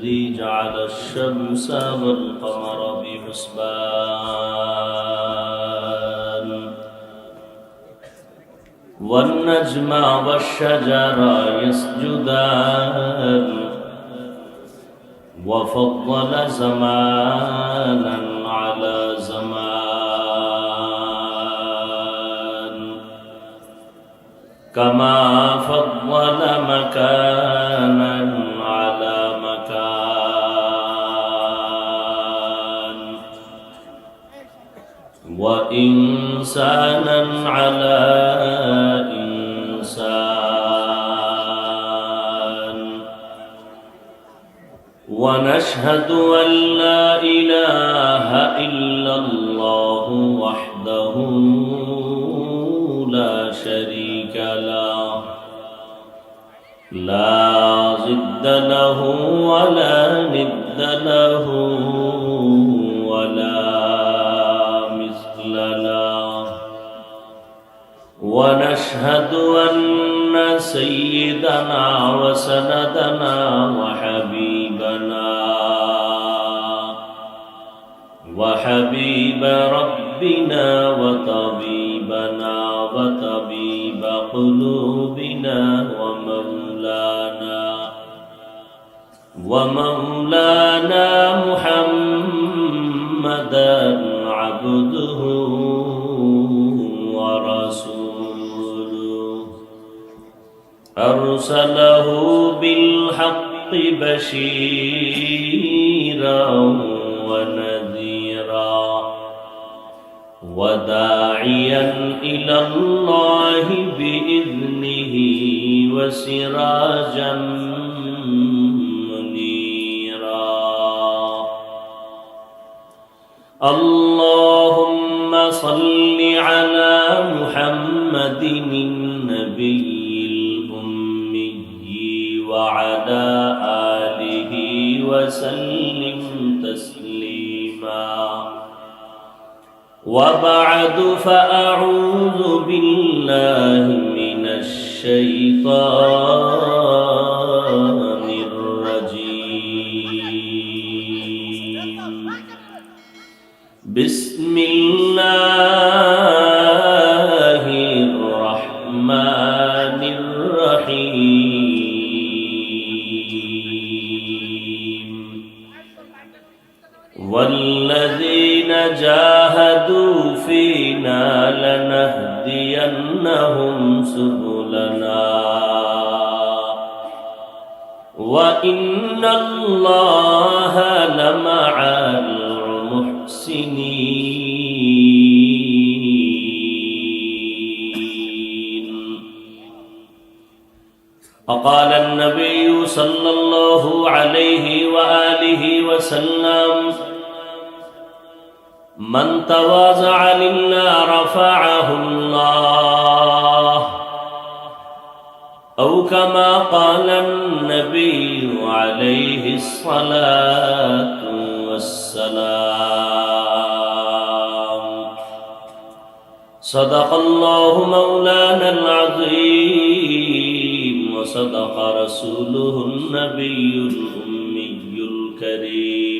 الذي جعل الشمس والقمر بحسبان والنجم والشجر يسجدان وفضل زمانا على زمان كما فضل مكانا وإنسانا على إنسان. ونشهد أن لا إله إلا الله وحده لا شريك له. لا ضد له ولا ند له. ونشهد أن سيدنا وسندنا وحبيبنا وحبيب ربنا وطبيبنا وطبيب قلوبنا ومولانا ومولانا محمدا أرسله بالحق بشيرا ونذيرا وداعيا إلى الله بإذنه وسراجا منيرا. اللهم صل على محمد النبي وسلم تسليما. وبعد فأعوذ بالله من الشيطان جاهدوا فينا لنهدينهم سبلنا. وإن الله لمع المحسنين. وقال النبي صلى الله عليه وآله وسلم من تواضع لله رفعه الله. أو كما قال النبي عليه الصلاة والسلام. صدق الله مولانا العظيم وصدق رسوله النبي الأمي الكريم.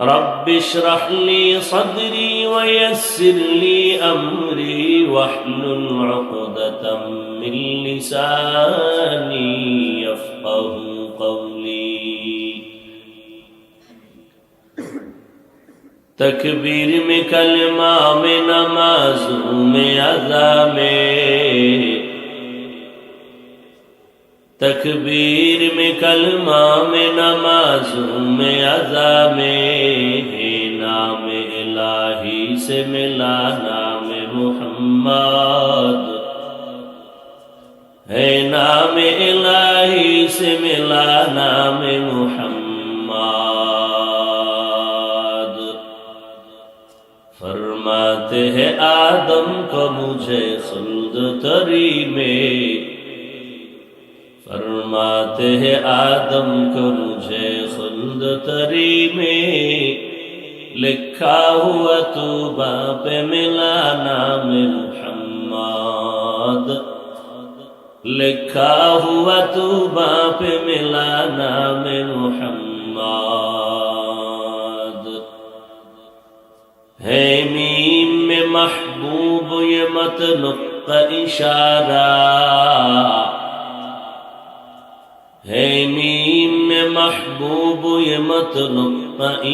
رب اشرح لي صدري ويسر لي أمري واحلل عقدة من لساني يفقه قولي. تکبیر میں کلمہ میں نمازوں میں ادا میں तकबीर में कलमा में नमाजों में अजा में नाम इलाही से मिला नाम मोहम्मद। है, नाम इलाही से मिला नाम मोहम्मद। फरमाते हैं, आदम को मुझे खुल्द तरी में फरमाते हैं आदम को मुझे खुल्द तरी में लिखा हुआ तू बाप मिला नाम मुहम्मद लिखा हुआ तू बाप मिला नाम मुहम्मद है मीम में महबूब ये मत नुक्ता इशारा হে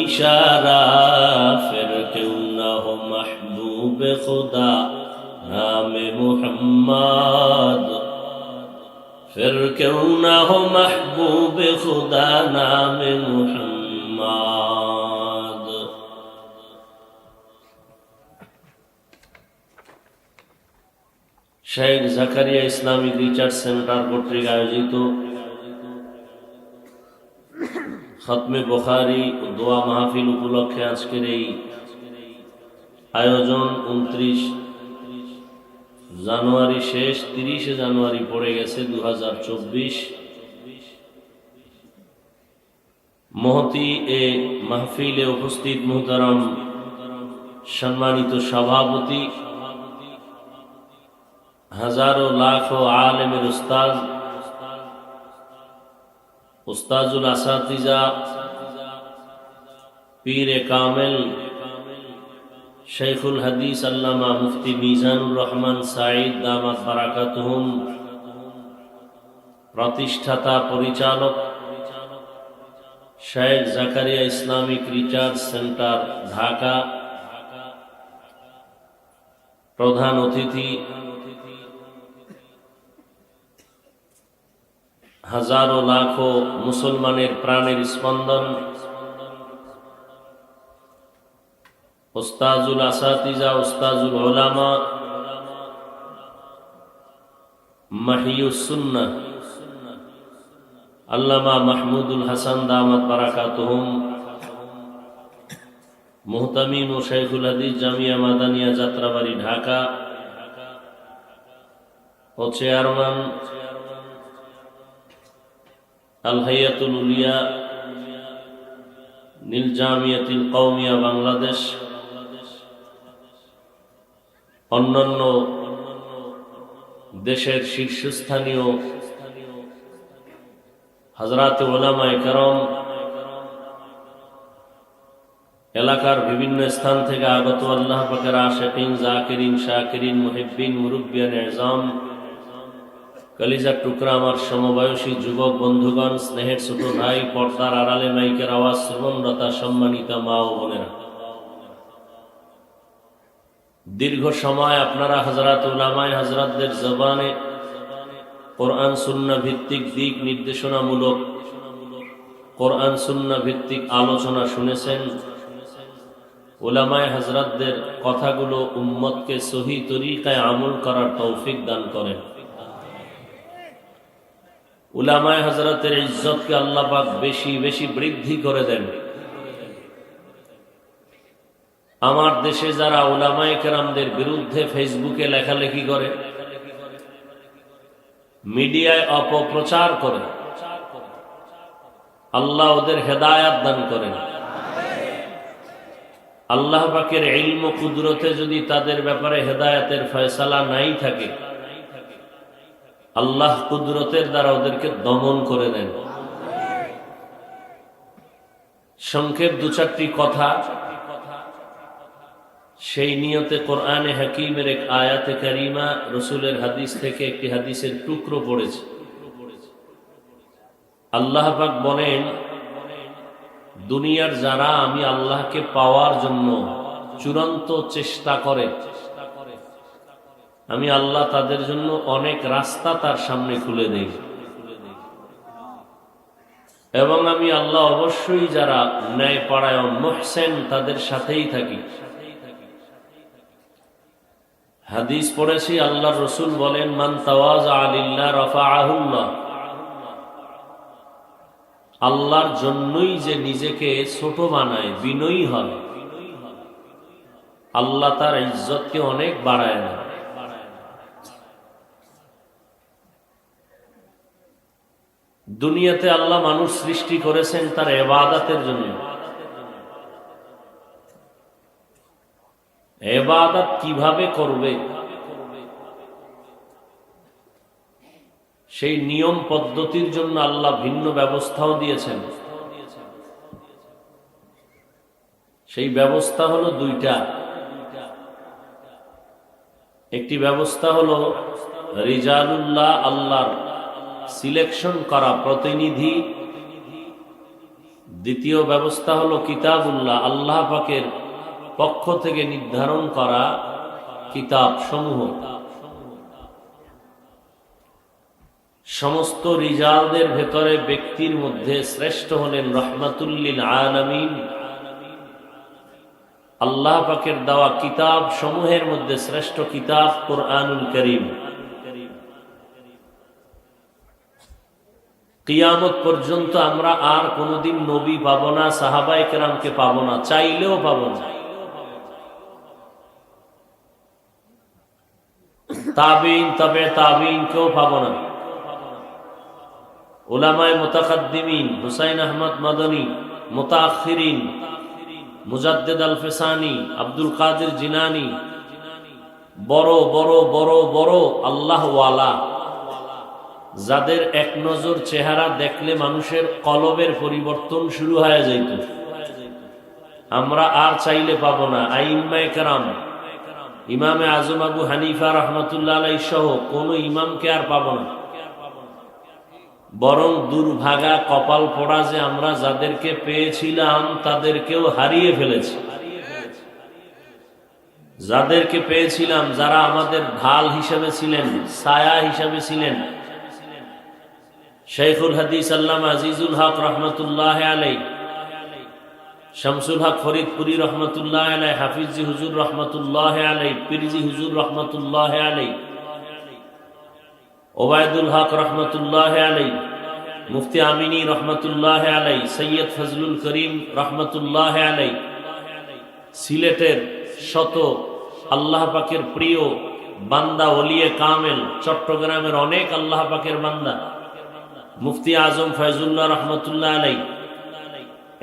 ইশারা ফির কেউ না হো মাহবুব খুদা ফির কেউ না হো মাহবুব খুদা, নামে Muhammad. Sheikh Zakaria Islamic research centre কর্তৃক আয়োজিত খতমে বখারি ও দোয়া মাহফিল উপলক্ষে আজকের এই আয়োজন উনত্রিশ জানুয়ারি শেষ, তিরিশে জানুয়ারি পড়ে গেছে দু মহতি এ মাহফিলে উপস্থিত মোহতারাম সম্মানিত সভাপতি, হাজারো লাখো আলেমের উস্তাদ উস্তাজুল আসাতিজা, পীরে কামেল শেখুল হাদিস আল্লামা মুফতি মিজানুর রহমান সাঈদ দামাত বারাকাতুহুম, প্রতিষ্ঠাতা পরিচালক Sheikh Zakaria Islamic research centre, Dhaka, প্রধান অতিথি হাজারো লাখো মুসলমানের প্রাণের স্পন্দন। ওস্তাজুল আসাতিজা, ওস্তাজুল ওলামা মাহিউসুন্না আল্লামা মাহমুদুল হাসান দামাত বারাকাতুহুম, মুহতামিম ও শেখুল হাদিস জামিয়া মাদানিয়া যাত্রাবাড়ি ঢাকা, ও চেয়ারম্যান আল হাইয়াতুল উলিয়া, নীল জামিয়াতুল কৌমিয়া বাংলাদেশ, অন্যান্য দেশের শীর্ষস্থানীয় হাজরাত ওলামায় করম এলাকার বিভিন্ন স্থান থেকে আগত আল্লাহ পাকের আশেকিন, জাকিরিন, শাকিরিন, মুহিব্বিন, মুরব্বিয়ান, এজাম কলিজার টুকরা আমার সমবয়সী যুবক বন্ধুগণ, স্নেহের ছোট ভাই, পর্দার আড়ালে মাইকের আওয়াজ শ্রবণরতা সম্মানিতা মা ও বোনেরা। দীর্ঘ সময় আপনারা হজরত উলামায় হজরতদের জবানে কোরআন, সুন্না ভিত্তিক দিক নির্দেশনামূলক কোরআন, সুন্না ভিত্তিক আলোচনা শুনেছেন। ওলামায় হজরতদের কথাগুলো উম্মতকে সহি তরিকায় আমল করার তৌফিক দান করেন। উলামায় হজরতের ইজ্জতকে আল্লাপাক বেশি বেশি বৃদ্ধি করে দেন। আমার দেশে যারা উলামায় কেরামদের বিরুদ্ধে ফেসবুকে লেখালেখি করে, মিডিয়ায় অপপ্রচার করে, আল্লাহ ওদের হেদায়াত দান করেন। আল্লাহ পাকের ইলম কুদরতে যদি তাদের ব্যাপারে হেদায়াতের ফয়সালা নাই থাকে আল্লাহ কুদরতের দ্বারা ওদেরকে দমন করে দেন। সংক্ষেপ দু চারটি কথা। সেই নিয়তে কোরআনে হাকিমের এক আয়াতে কারিমা রসুলের হাদিস থেকে একটি হাদিসের টুকরো পড়েছে। আল্লাহ পাক বলেন, দুনিয়ার যারা আমি আল্লাহকে পাওয়ার জন্য চূড়ান্ত চেষ্টা করে আমি আল্লাহ তাদের জন্য অনেক রাস্তা তার সামনে খুলে দেই। এবং আমি আল্লাহ অবশ্যই যারা ন্যায় পাড়ায় মহসেন, তাদের সাথেই থাকি। হাদিস পড়েছি আল্লাহ রসুল বলেন, মান তাওয়াজ আলিল্লাহ রফা আহুল্লাহ আল্লাহর জন্যই যে নিজেকে ছোট বানায়, বিনয়ী হয়। আল্লাহ তার ইজ্জতকে অনেক বাড়ায় না। দুনিয়াতে আল্লাহ মানুষ সৃষ্টি করেছেন তার এবাদাতের জন্য। এবাদত কীভাবে করবে? সেই নিয়ম পদ্ধতির জন্য আল্লাহ ভিন্ন ব্যবস্থাও দিয়েছেন। সেই ব্যবস্থা হলো দুইটা। একটি ব্যবস্থা হলো রিজালুল্লাহ আল্লাহর সিলেকশন করা প্রতিনিধি। দ্বিতীয় ব্যবস্থা হলো কিতাবুল্লাহ, আল্লাহ পাকের পক্ষ থেকে নির্ধারণ করা কিতাব সমূহ সমস্ত রিজালদের ভেতরে ব্যক্তির মধ্যে শ্রেষ্ঠ হলেন রহমাতুল্লিল আলমিন। আল্লাহ পাকের দেওয়া কিতাব সমূহের মধ্যে শ্রেষ্ঠ কিতাব কোরআনুল করিম। কিয়ামত পর্যন্ত আমরা আর কোনোদিন নবী পাব না সাহাবাই কেরামকে পাব না, চাইলেও পাব না। তাবিন, তবে তাবিন কেউ পাব না। ওলামায় মোতাকাদ্দিমিন, হুসাইন আহমদ মাদনী মোতাখিরিন মুজাদ্দেদ আল ফেসানি আব্দুল কাদের জিনানি বড় বড় বড় বড়, আল্লাহওয়ালা। যাদের এক নজর চেহারা দেখলে মানুষের কলবের পরিবর্তন শুরু হয়ে যাইত। আমরা আর চাইলে পাবো না। আইম্মায় কারাম, ইমামে আজম আবু হানিফা রহমতুল্লাহ আলাই সহ কোন ইমামকে আর পাবো না। বরং দুর্ভাগা কপাল পড়া যে আমরা যাদেরকে পেয়েছিলাম, তাদেরকেও হারিয়ে ফেলেছি। যাদেরকে পেয়েছিলাম, যারা আমাদের ঢাল হিসাবে ছিলেন, ছায়া হিসাবে ছিলেন শেখুল হাদিস আল্লাম আজিজুল হক রহমতুল্লাহ আলাই, শামসুল হক ফরিদপুরি রহমতুল্লাহ আলাই, হাফিজি হুজুর রহমতুল্লাহ আলাই, পিরজি হুজুর রহমতুল্লাহ আলাই, ওবায়দুল হক রহমতুল্লাহ আলাই, মুফতি আমিনী রহমতুল্লাহ আলাই, সৈয়দ ফজলুল করিম রহমতুল্লাহ আলাই, সিলেটের শত আল্লাহ পাকের প্রিয় বান্দা ওলিয়ে কামেল, চট্টগ্রামের অনেক আল্লাহ পাকের বান্দা। মুফতি আজম ফয়জুল্লাহ রহমতুল্লাহ আলাই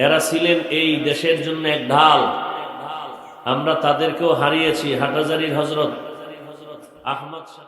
এরা ছিলেন এই দেশের জন্য এক ঢাল। আমরা তাদেরকেও হারিয়েছি, হাটাজারির হজরত আহমদ শাহ